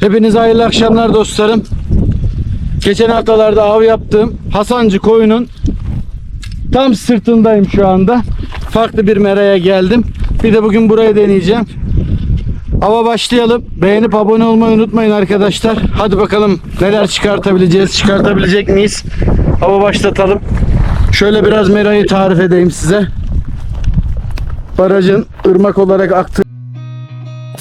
Hepinize hayırlı akşamlar dostlarım. Geçen haftalarda av yaptığım Hasancı koyunun tam sırtındayım şu anda. Farklı bir meraya geldim. Bir de bugün burayı deneyeceğim. Ava başlayalım. Beğenip abone olmayı unutmayın arkadaşlar. Hadi bakalım neler çıkartabileceğiz, çıkartabilecek miyiz? Ava başlatalım. Şöyle biraz merayı tarif edeyim size. Barajın ırmak olarak aktığı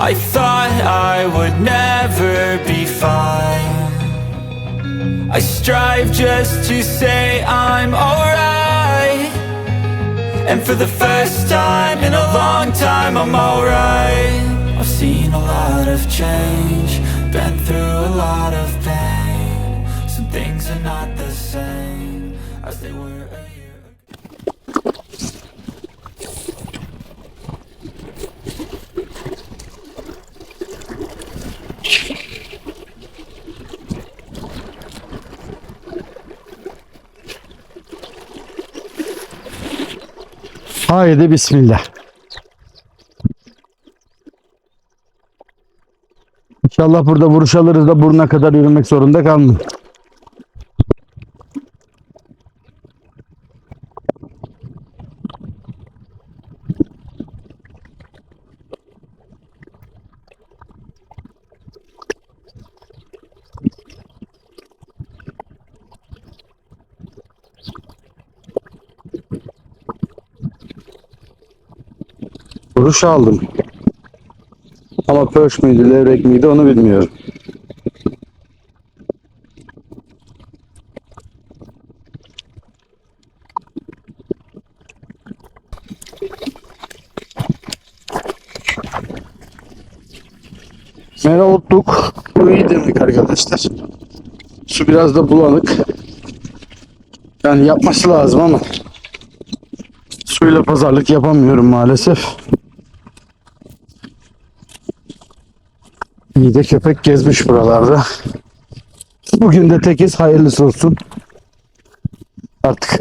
I thought I would never be fine. I strive just to say I'm alright. And for the first time in a long time, I'm alright. I've seen a lot of change, been through a lot of pain. Haydi bismillah. İnşallah burada vuruş alırız da buruna kadar yürümek zorunda kalmayız. Vuruş aldım. Ama pöş müydü, levrek miydi onu bilmiyorum. Mera otluk. Bu iyi demek arkadaşlar. Su biraz da bulanık. Yani yapması lazım ama suyla pazarlık yapamıyorum maalesef. İyi de köpek gezmiş buralarda. Bugün de tekiz hayırlısı olsun. Artık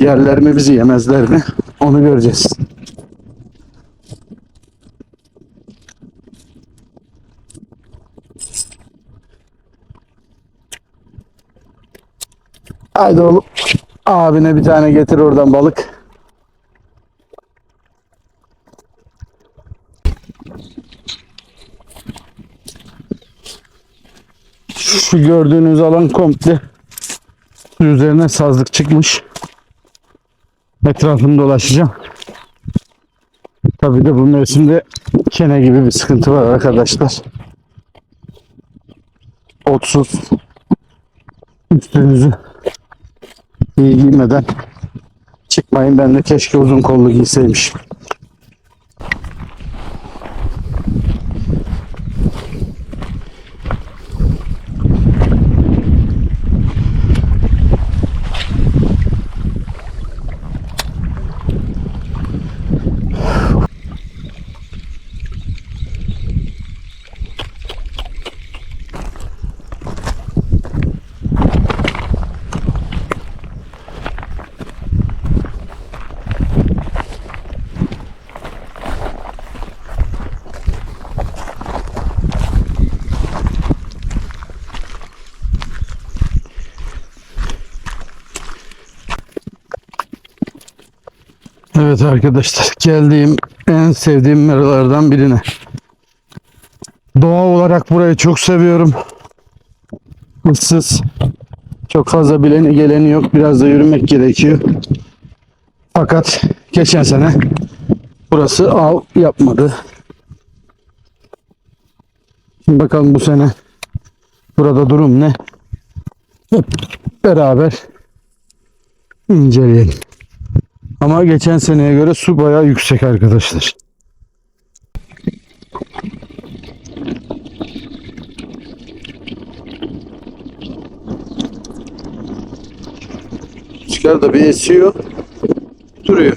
yerler mi bizi yemezler mi onu göreceğiz. Haydi oğlum. Abine bir tane getir oradan balık. Şu gördüğünüz alan komple üzerine sazlık çıkmış. Etrafını dolaşacağım. Tabii de bu mevsimde kene gibi bir sıkıntı var arkadaşlar. Otsuz üstünüzü iyi giymeden çıkmayın. Ben de keşke uzun kollu giyseymişim. Evet arkadaşlar geldiğim en sevdiğim meralardan birine. Doğa olarak burayı çok seviyorum. Issız. Çok fazla bileni geleni yok. Biraz da yürümek gerekiyor. Fakat geçen sene burası av yapmadı. Şimdi bakalım bu sene burada durum ne? Hep beraber inceleyelim. Ama geçen seneye göre su bayağı yüksek arkadaşlar. Rüzgar da bir esiyor. Duruyor.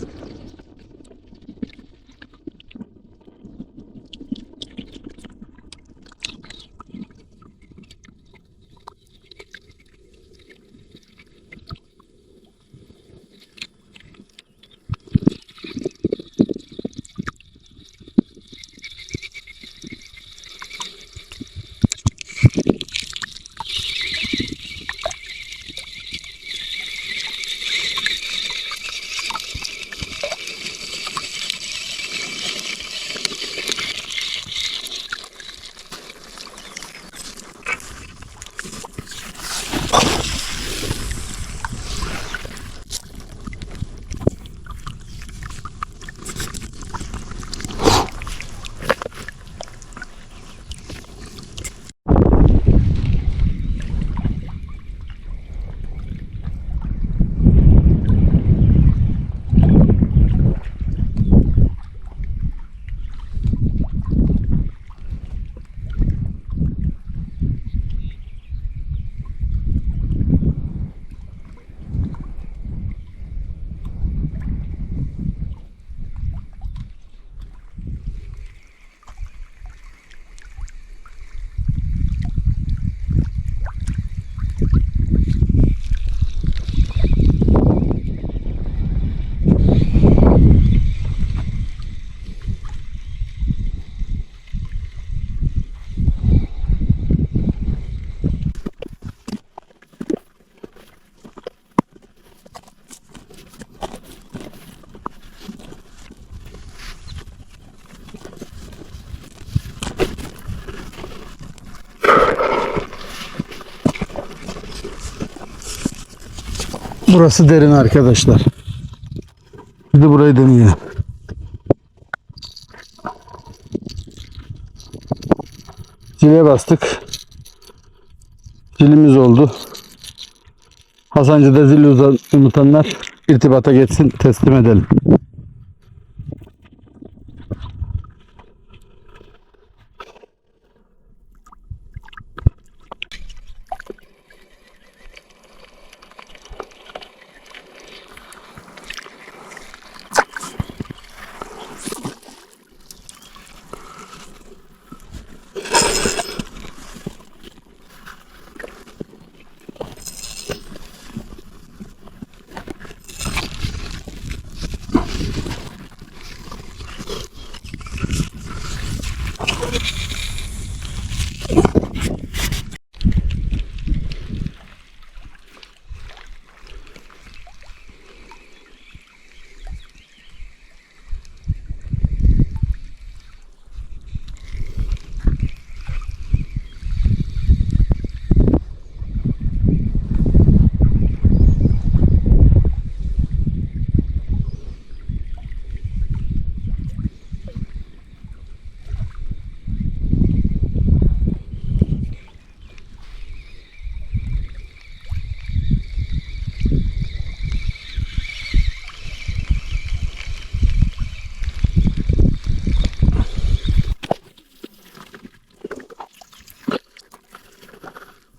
Burası derin arkadaşlar. Bir de burayı deneyelim. Zile bastık. Zilimiz oldu. Hasancı'da zil unutanlar irtibata geçsin teslim edelim.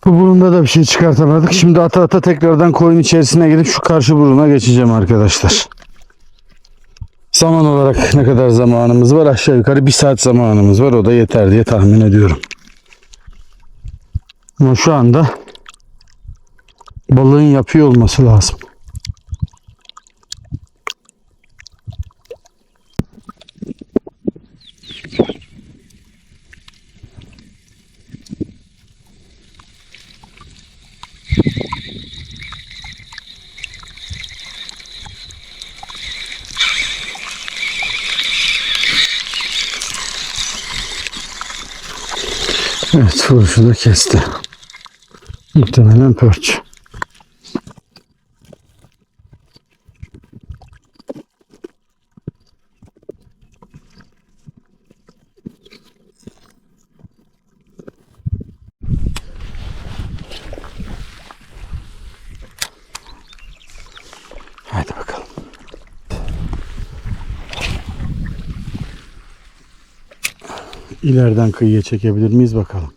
Bu burunda da bir şey çıkartamadık. Şimdi ata ata tekrardan koyun içerisine gidip şu karşı buruna geçeceğim arkadaşlar. Zaman olarak ne kadar zamanımız var? Aşağı yukarı bir saat zamanımız var. O da yeter diye tahmin ediyorum. Ama şu anda balığın yapıyor olması lazım. Evet vuruşu da kesti. Muhtemelen pörç. ileriden kıyıya çekebilir miyiz bakalım.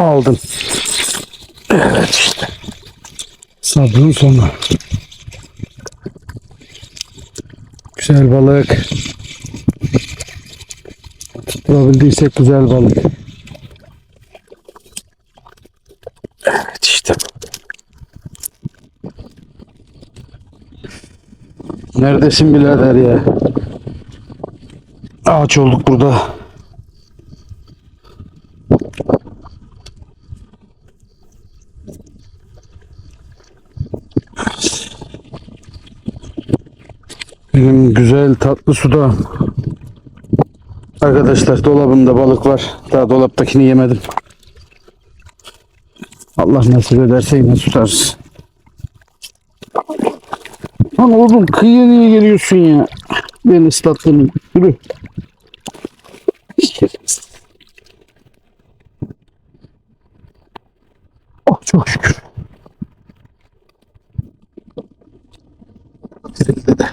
Aldım. Evet işte. Sabrın sonu. Güzel balık. Tutturabildiysek güzel balık. Evet işte. Neredesin birader ya? Ağaç olduk burada. Benim güzel tatlı suda Arkadaşlar dolabımda balık var. Daha dolaptakini yemedim. Allah nasip ederse yine tutarız. Lan oğlum kıyıya niye geliyorsun ya? Beni ıslattın. Yürü. Oh çok şükür. Dirildi de.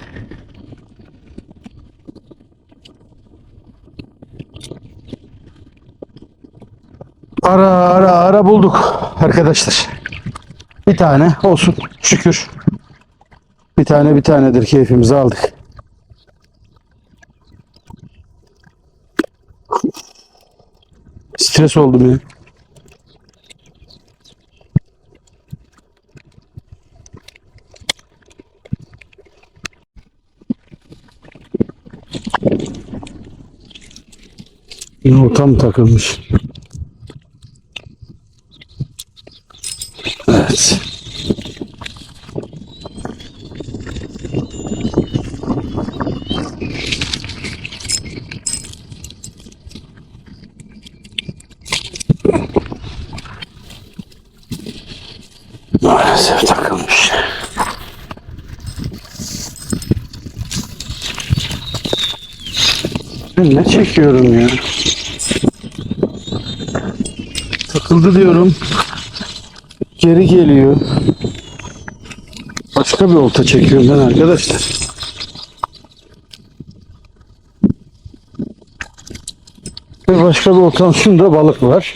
Ara ara ara bulduk arkadaşlar. Bir tane olsun şükür. Bir tane bir tanedir keyfimizi aldık. Stres oldum ya. Yine tam takılmış. Evet. Maalesef takılmış. Ben ne çekiyorum ya? Takıldı diyorum. Geri geliyor. Başka bir olta çekiyorum ben arkadaşlar. Ve başka bir oltanın üstünde balık var.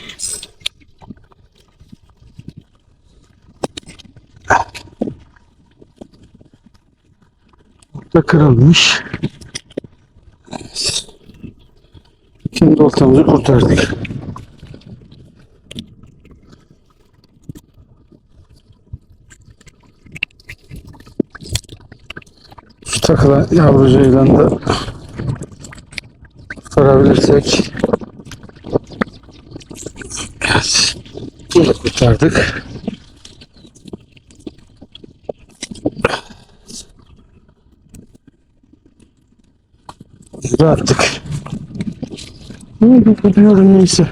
Olta kırılmış. Kendi oltamızı kurtardık. Şu takılan yavrucuyla da kurtarabilirsek evet. Kurtardık. Ne bu diyorum neyse.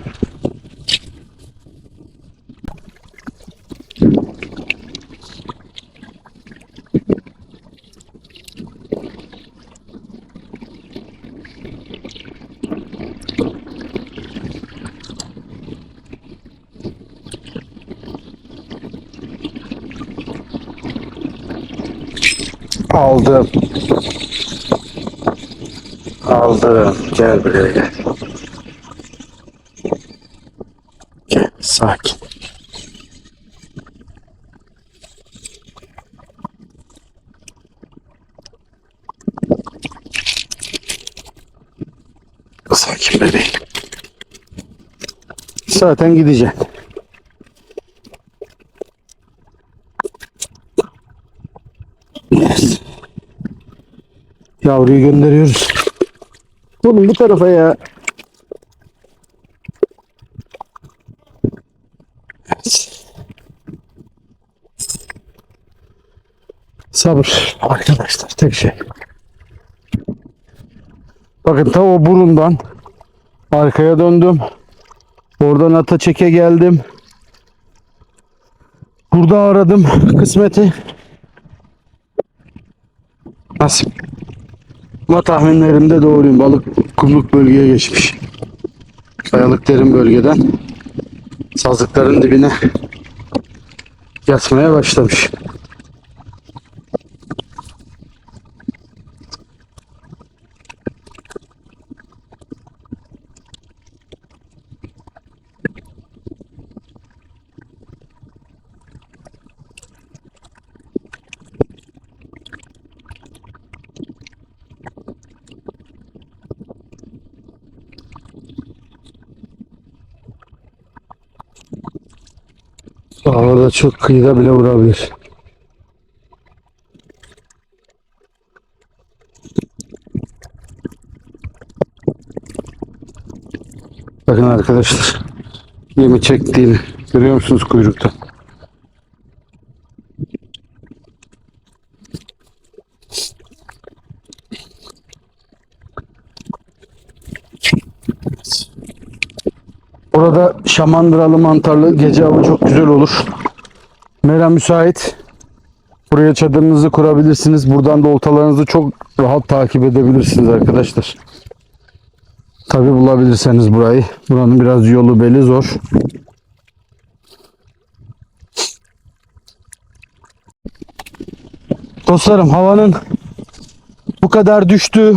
Aldım. Aldım. Gel buraya gel. Gel sakin. Sakin bebeğim. Zaten gideceksin. Yavruyu gönderiyoruz. Oğlum bu tarafa ya. Sabır arkadaşlar tek şey. Bakın ta o burundan arkaya döndüm. Oradan ata çeke geldim. Burada aradım kısmeti. Nasip. Ama tahminlerimde doğruyum. Balık kumluk bölgeye geçmiş. Kayalık derin bölgeden sazlıkların dibine yatmaya başlamış. Orada çok kıyıda bile vurabilir. Bakın arkadaşlar. Yemi çektiğini görüyor musunuz kuyrukta? Orada şamandıralı mantarlı gece avı çok güzel olur. Mera müsait. Buraya çadırınızı kurabilirsiniz. Buradan da oltalarınızı çok rahat takip edebilirsiniz arkadaşlar. Tabi bulabilirseniz burayı. Buranın biraz yolu beli zor. Dostlarım havanın bu kadar düştüğü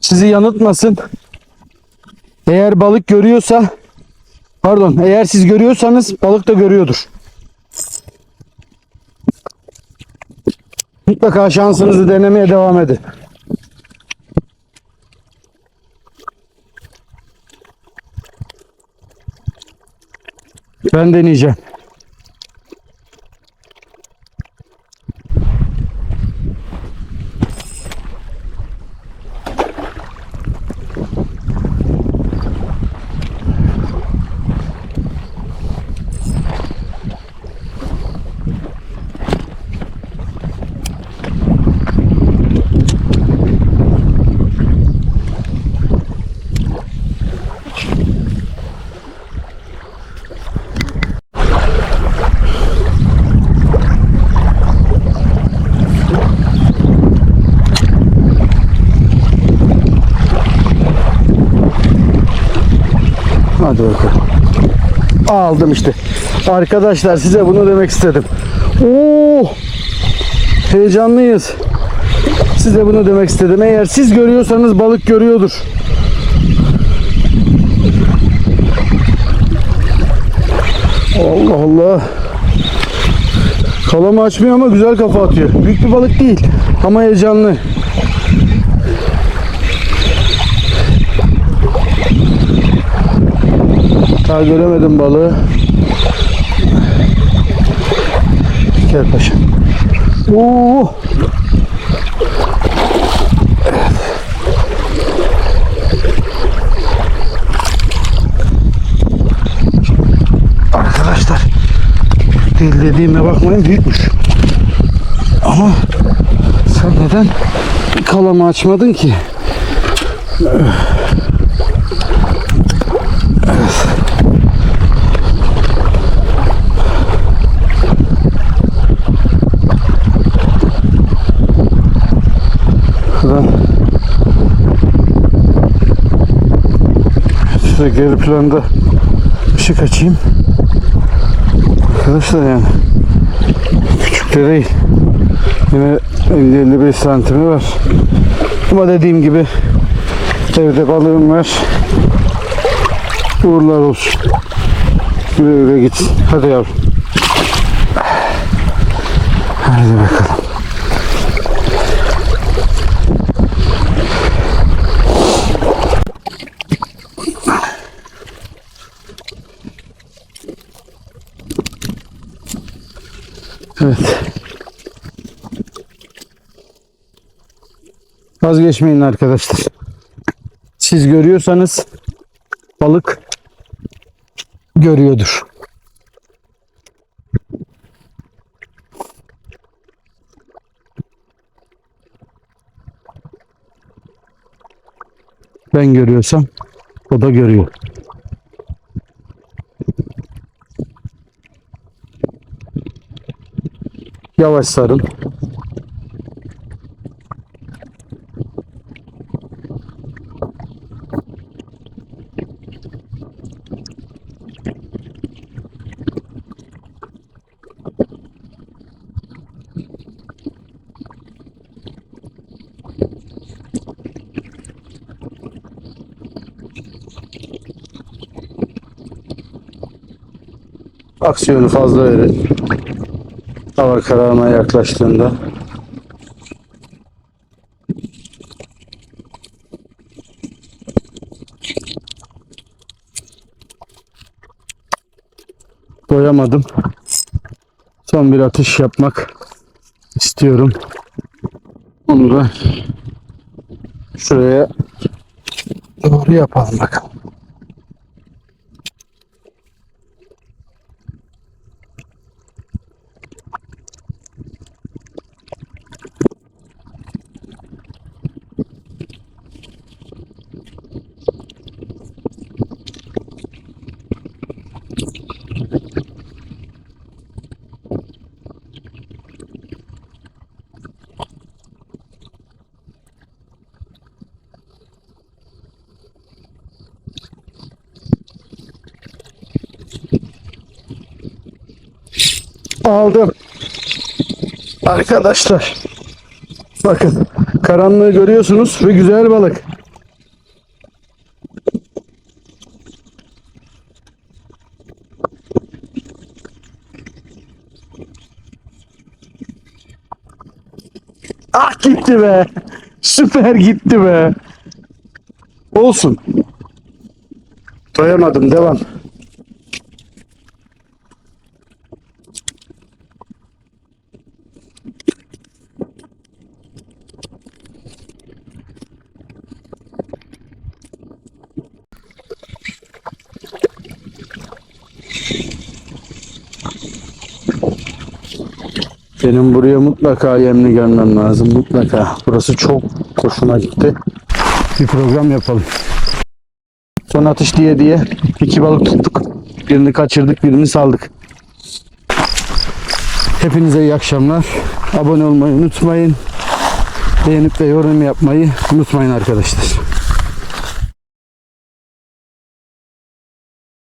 sizi yanıltmasın. Eğer balık görüyorsa pardon eğer siz görüyorsanız balık da görüyordur. Mutlaka şansınızı denemeye devam edin. Ben deneyeceğim. Hadi bakalım. Aldım işte. Arkadaşlar size bunu demek istedim. Oo! Heyecanlıyız. Size bunu demek istedim. Eğer siz görüyorsanız balık görüyordur. Allah Allah. Kalamı açmıyor ama güzel kafa atıyor. Büyük bir balık değil ama heyecanlı. Daha göremedim balığı. Gel paşam. Oo. Arkadaşlar değil dediğime bakmayın büyükmüş. Ama sen neden kalamı açmadın ki? Şuradan Size geri planda ışık açayım. Arkadaşlar yani küçük de değil. Yine 50-55 santimi var. Ama dediğim gibi evde balığım var. Uğurlar olsun. Güle güle gitsin. Hadi yavrum. Hadi bakalım. Vazgeçmeyin arkadaşlar. Siz görüyorsanız balık görüyordur. Ben görüyorsam o da görüyor. Yavaş sarın. Aksiyonu fazla verin. Hava kararmaya yaklaştığında. Doyamadım. Son bir atış yapmak istiyorum. Onu da şuraya doğru yapalım bakalım. Aldım. Arkadaşlar. Bakın. Karanlığı görüyorsunuz ve güzel balık. Ah gitti be. Süper gitti be. Olsun. Doyamadım. Devam. Benim buraya mutlaka yemli gelmem lazım. Mutlaka. Burası çok hoşuma gitti. Bir program yapalım. Son atış diye diye iki balık tuttuk. Birini kaçırdık, birini saldık. Hepinize iyi akşamlar. Abone olmayı unutmayın. Beğenip ve yorum yapmayı unutmayın arkadaşlar.